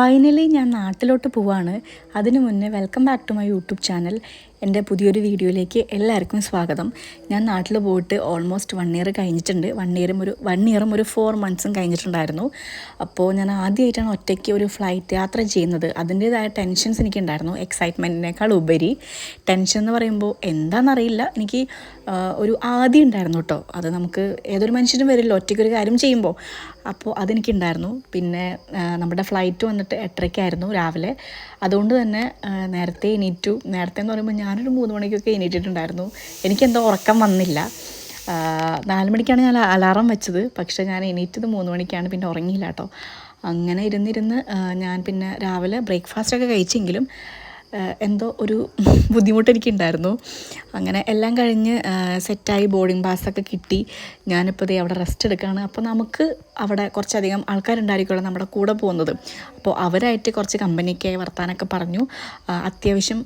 Finally ഞാൻ നാട്ടിലോട്ട് പോവാണ്. അതിനു മുന്നേ welcome back to my YouTube channel എന്റെ പുതിയൊരു വീഡിയോയിലേക്ക് എല്ലാവർക്കും സ്വാഗതം. ഞാൻ നാട്ടിൽ പോയിട്ട് ഓൾമോസ്റ്റ് വൺ ഇയർ കഴിഞ്ഞിട്ടുണ്ട്. വൺ ഇയറും ഒരു വൺ ഇയറും ഒരു ഫോർ മന്ത്സും കഴിഞ്ഞിട്ടുണ്ടായിരുന്നു. അപ്പോൾ ഞാൻ ആദ്യമായിട്ടാണ് ഒറ്റയ്ക്ക് ഒരു ഫ്ലൈറ്റ് യാത്ര ചെയ്യുന്നത്. അതിന്റേതായ ടെൻഷൻസ് എനിക്കുണ്ടായിരുന്നു. എക്സൈറ്റ്മെന്റിനേക്കാൾ ഉപരി ടെൻഷൻ എന്ന് പറയുമ്പോൾ എന്താണെന്നറിയില്ല. എനിക്ക് ഒരു ആദ്യം ഉണ്ടായിരുന്നു കേട്ടോ അത് നമുക്ക് ഏതൊരു മനുഷ്യനും വരില്ല. ഒറ്റയ്ക്കൊരു കാര്യം ചെയ്യുമ്പോൾ അപ്പോൾ അതെനിക്കുണ്ടായിരുന്നു. പിന്നെ നമ്മുടെ ഫ്ലൈറ്റ് വന്നിട്ട് എട്ടരയ്ക്കായിരുന്നു രാവിലെ. അതുകൊണ്ട് തന്നെ നേരത്തെ എണീറ്റു. നേരത്തെ എന്ന് പറയുമ്പോൾ ഞാനൊരു മൂന്ന് മണിക്കൊക്കെ എണീറ്റിട്ടുണ്ടായിരുന്നു. എനിക്കെന്തോ ഉറക്കം വന്നില്ല. നാല് മണിക്കാണ് ഞാൻ അലാറം വെച്ചത്. പക്ഷേ ഞാൻ എണീറ്റത് മൂന്ന് മണിക്കാണ്. പിന്നെ ഉറങ്ങിയില്ല കേട്ടോ. അങ്ങനെ ഇരുന്നിരുന്ന് ഞാൻ പിന്നെ രാവിലെ ബ്രേക്ക്ഫാസ്റ്റൊക്കെ കഴിച്ചെങ്കിലും എന്തോ ഒരു ബുദ്ധിമുട്ട് എനിക്കുണ്ടായിരുന്നു. അങ്ങനെ എല്ലാം കഴിഞ്ഞ് സെറ്റായി ബോർഡിംഗ് പാസ്സൊക്കെ കിട്ടി. ഞാനിപ്പോൾ ദേ അവിടെ റെസ്റ്റ് എടുക്കുകയാണ് അപ്പോൾ നമുക്ക് അവിടെ കുറച്ചധികം ആൾക്കാരുണ്ടായിരിക്കുമല്ലോ നമ്മുടെ കൂടെ പോകുന്നത്. അപ്പോൾ അവരായിട്ട് കുറച്ച് കമ്പനിക്കായി വർത്താനൊക്കെ പറഞ്ഞു. അത്യാവശ്യം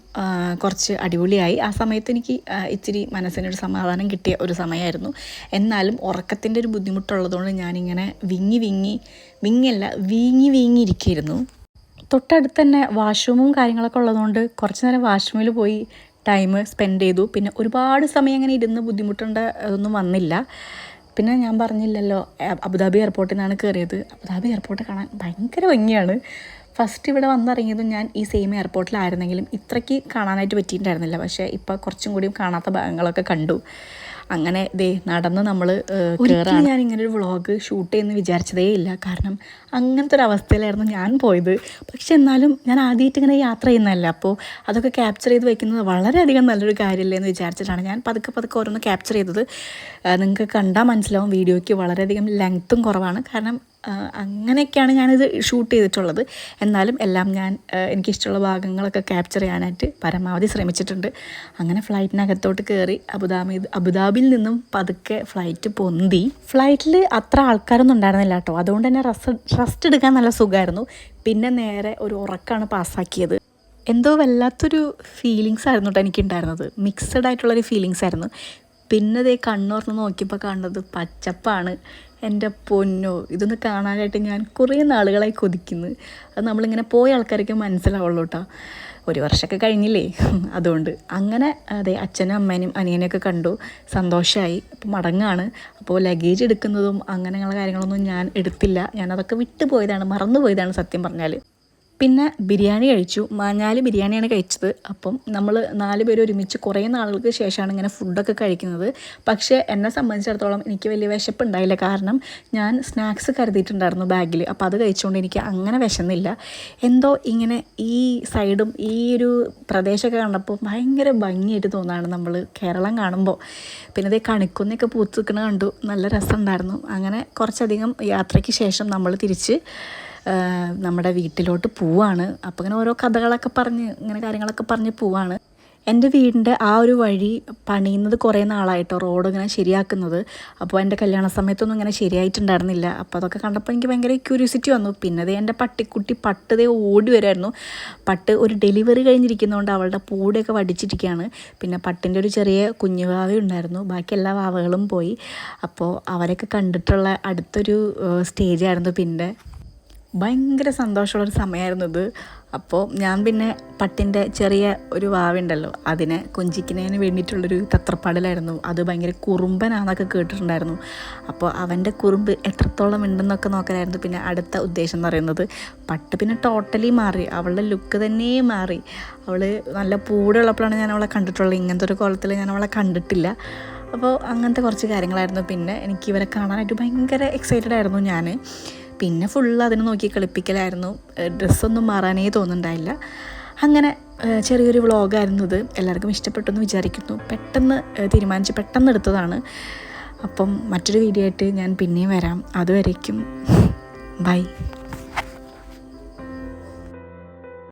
കുറച്ച് അടിപൊളിയായി. ആ സമയത്ത് എനിക്ക് ഇച്ചിരി മനസ്സിനൊരു സമാധാനം കിട്ടിയ ഒരു സമയമായിരുന്നു. എന്നാലും ഉറക്കത്തിന്റെ ഒരു ബുദ്ധിമുട്ടുള്ളതുകൊണ്ട് ഞാനിങ്ങനെ വിങ്ങി വിങ്ങി വിങ്ങല്ല വീങ്ങി വീങ്ങി ഇരിക്കുകയായിരുന്നു തൊട്ടടുത്ത് തന്നെ വാഷ്റൂമും കാര്യങ്ങളൊക്കെ ഉള്ളതുകൊണ്ട് കുറച്ച് നേരം വാഷ്റൂമിൽ പോയി ടൈം സ്പെൻഡ് ചെയ്തു. പിന്നെ ഒരുപാട് സമയം അങ്ങനെ ഇരുന്ന് ബുദ്ധിമുട്ടേണ്ട അതൊന്നും വന്നില്ല. പിന്നെ ഞാൻ പറഞ്ഞില്ലല്ലോ അബുദാബി എയർപോർട്ടിൽ നിന്നാണ് കയറിയത് അബുദാബി എയർപോർട്ട് കാണാൻ ഭയങ്കര ഭംഗിയാണ്. ഫസ്റ്റ് ഇവിടെ വന്നിറങ്ങിയതും ഞാൻ ഈ സെയിം എയർപോർട്ടിലായിരുന്നെങ്കിലും ഇത്രയ്ക്ക് കാണാനായിട്ട് പറ്റിയിട്ടുണ്ടായിരുന്നില്ല. പക്ഷേ ഇപ്പോൾ കുറച്ചും കൂടിയും കാണാത്ത ഭാഗങ്ങളൊക്കെ കണ്ടു. അങ്ങനെ ദേ നടന്ന് നമ്മൾ കയറാൻ ഞാൻ ഇങ്ങനെ ഒരു വ്ളോഗ് ഷൂട്ട് ചെയ്യുന്ന വിചാരിച്ചതേ ഇല്ല. കാരണം അങ്ങനത്തെ ഒരു അവസ്ഥയിലായിരുന്നു ഞാൻ പോയത്. പക്ഷെ എന്നാലും ഞാൻ ആദ്യമായിട്ട് ഇങ്ങനെ യാത്ര ചെയ്യുന്നതല്ല. അപ്പോൾ അതൊക്കെ ക്യാപ്ചർ ചെയ്ത് വെക്കുന്നത് വളരെയധികം നല്ലൊരു കാര്യമല്ലേ എന്ന് വിചാരിച്ചിട്ടാണ് ഞാൻ പതുക്കെ പതുക്കെ ഓരോന്ന് ക്യാപ്ചർ ചെയ്തത്. നിങ്ങൾക്ക് കണ്ടാൽ മനസ്സിലാവും വീഡിയോയ്ക്ക് വളരെയധികം ലെങ്ത്തും കുറവാണ്. കാരണം അങ്ങനെയൊക്കെയാണ് ഞാനിത് ഷൂട്ട് ചെയ്തിട്ടുള്ളത്. എന്നാലും എല്ലാം ഞാൻ എനിക്കിഷ്ടമുള്ള ഭാഗങ്ങളൊക്കെ ക്യാപ്ചർ ചെയ്യാനായിട്ട് പരമാവധി ശ്രമിച്ചിട്ടുണ്ട്. അങ്ങനെ ഫ്ലൈറ്റിനകത്തോട്ട് കയറി അബുദാബി അബുദാബിയിൽ നിന്നും പതുക്കെ ഫ്ലൈറ്റ് പൊന്തി. ഫ്ലൈറ്റിൽ അത്ര ആൾക്കാരൊന്നും ഉണ്ടായിരുന്നില്ല കേട്ടോ. അതുകൊണ്ട് തന്നെ റെസ്റ്റ് റെസ്റ്റ് എടുക്കാൻ നല്ല സുഖമായിരുന്നു. പിന്നെ നേരെ ഒരു ഉറക്കമാണ് പാസ്സാക്കിയത്. എന്തോ വല്ലാത്തൊരു ഫീലിങ്സ് ആയിരുന്നു കേട്ടോ എനിക്കുണ്ടായിരുന്നത്. മിക്സഡ് ആയിട്ടുള്ളൊരു ഫീലിങ്സ് ആയിരുന്നു. പിന്നെ ദേ കണ്ണൂർന്ന് നോക്കിയപ്പോൾ കാണുന്നത് പച്ചപ്പാണ്. എന്റെ പൊന്നോ ഇതൊന്ന് കാണാനായിട്ട് ഞാൻ കുറേ നാളുകളായി കൊതിക്കുന്നു. അത് നമ്മളിങ്ങനെ പോയ ആൾക്കാർക്ക് മനസ്സിലാവുള്ളൂ കേട്ടോ ഒരു വർഷമൊക്കെ കഴിഞ്ഞില്ലേ? അതുകൊണ്ട്. അങ്ങനെ അതെ അച്ഛനും അമ്മേനും അനിയനെയൊക്കെ കണ്ടു. സന്തോഷമായി അപ്പോൾ മടങ്ങാണ്. അപ്പോൾ ലഗേജ് എടുക്കുന്നതും അങ്ങനെയുള്ള കാര്യങ്ങളൊന്നും ഞാൻ എടുത്തില്ല. ഞാനതൊക്കെ അതൊക്കെ വിട്ടുപോയതാണ് മറന്നു പോയതാണ് സത്യം പറഞ്ഞാൽ പിന്നെ ബിരിയാണി കഴിച്ചു. മാഞ്ഞാൽ ബിരിയാണിയാണ് കഴിച്ചത്. അപ്പം നമ്മൾ നാല് പേര് ഒരുമിച്ച് കുറേ നാളുകൾക്ക് ശേഷമാണ് ഇങ്ങനെ ഫുഡൊക്കെ കഴിക്കുന്നത്. പക്ഷേ എന്നെ സംബന്ധിച്ചിടത്തോളം എനിക്ക് വലിയ വിശപ്പുണ്ടായില്ല. കാരണം ഞാൻ സ്നാക്സ് കരുതിയിട്ടുണ്ടായിരുന്നു ബാഗിൽ അപ്പോൾ അത് കഴിച്ചുകൊണ്ട് എനിക്ക് അങ്ങനെ വിശന്നില്ല. എന്തോ ഇങ്ങനെ ഈ സൈഡും ഈ ഒരു പ്രദേശമൊക്കെ കണ്ടപ്പോൾ ഭയങ്കര ഭംഗിയായിട്ട് തോന്നാണ് നമ്മൾ കേരളം കാണുമ്പോൾ. പിന്നെ അതേ കണിക്കൊന്നൊക്കെ പൂത്ത് നിൽക്കണ കണ്ടു. നല്ല രസമുണ്ടായിരുന്നു. അങ്ങനെ കുറച്ചധികം യാത്രയ്ക്ക് ശേഷം നമ്മൾ തിരിച്ച് നമ്മുടെ വീട്ടിലോട്ട് പോവാണ്. അപ്പോൾ ഇങ്ങനെ ഓരോ കഥകളൊക്കെ പറഞ്ഞ് ഇങ്ങനെ കാര്യങ്ങളൊക്കെ പറഞ്ഞ് പോവാണ്. എന്റെ വീടിന്റെ ആ ഒരു വഴി പണിയുന്നത് കുറേ നാളായിട്ടോ റോഡ് ഇങ്ങനെ ശരിയാക്കുന്നത്. അപ്പോൾ എന്റെ കല്യാണ സമയത്തൊന്നും ഇങ്ങനെ ശരിയായിട്ടുണ്ടായിരുന്നില്ല. അപ്പോൾ അതൊക്കെ കണ്ടപ്പോൾ എനിക്ക് ഭയങ്കര ക്യൂരിയോസിറ്റി വന്നു. പിന്നെ ദേ എന്റെ പട്ടിക്കുട്ടി പട്ടതേ ഓടി വരുമായിരുന്നു പട്ട് ഒരു ഡെലിവറി കഴിഞ്ഞിരിക്കുന്നതുകൊണ്ട് അവളുടെ പൂടെയൊക്കെ വടിച്ചിരിക്കുകയാണ്. പിന്നെ പട്ടിന്റെ ഒരു ചെറിയ കുഞ്ഞു വാവ ഉണ്ടായിരുന്നു. ബാക്കി എല്ലാ വാവകളും പോയി. അപ്പോൾ അവരൊക്കെ കണ്ടിട്ടുള്ള അടുത്തൊരു സ്റ്റേജായിരുന്നു പിന്നെ ഭയങ്കര സന്തോഷമുള്ളൊരു സമയമായിരുന്നു ഇത്. അപ്പോൾ ഞാൻ പിന്നെ പട്ടിന്റെ ചെറിയ ഒരു വാവുണ്ടല്ലോ അതിനെ കുഞ്ചിക്കുന്നതിന് വേണ്ടിയിട്ടുള്ളൊരു തത്രപ്പാടിലായിരുന്നു. അത് ഭയങ്കര കുറുമ്പനാന്നൊക്കെ കേട്ടിട്ടുണ്ടായിരുന്നു. അപ്പോൾ അവന്റെ കുറുമ്പ് എത്രത്തോളം ഉണ്ടെന്നൊക്കെ നോക്കാനായിരുന്നു പിന്നെ അടുത്ത ഉദ്ദേശം എന്ന് പറയുന്നത്. പട്ട് പിന്നെ ടോട്ടലി മാറി അവളുടെ ലുക്ക് തന്നെ മാറി. അവൾ നല്ല പൂടുള്ളപ്പോഴാണ് ഞാൻ അവളെ കണ്ടിട്ടുള്ളത്. ഇങ്ങനത്തെ ഒരു കോലത്തിൽ ഞാൻ അവളെ കണ്ടിട്ടില്ല. അപ്പോൾ അങ്ങനത്തെ കുറച്ച് കാര്യങ്ങളായിരുന്നു. പിന്നെ എനിക്ക് ഇവരെ കാണാനായിട്ട് ഭയങ്കര എക്സൈറ്റഡ് ആയിരുന്നു ഞാൻ പിന്നെ ഫുൾ അതിനെ നോക്കി കളിപ്പിക്കലായിരുന്നു. ഡ്രസ്സൊന്നും മാറാനേ തോന്നുന്നുണ്ടായില്ല. അങ്ങനെ ചെറിയൊരു വ്ളോഗായിരുന്നു ഇത്. എല്ലാവർക്കും ഇഷ്ടപ്പെട്ടു എന്ന് വിചാരിക്കുന്നു. പെട്ടെന്ന് തീരുമാനിച്ച് പെട്ടെന്ന് എടുത്തതാണ്. അപ്പം മറ്റൊരു വീഡിയോ ആയിട്ട് ഞാൻ പിന്നെയും വരാം. അതുവരേക്കും. ബൈ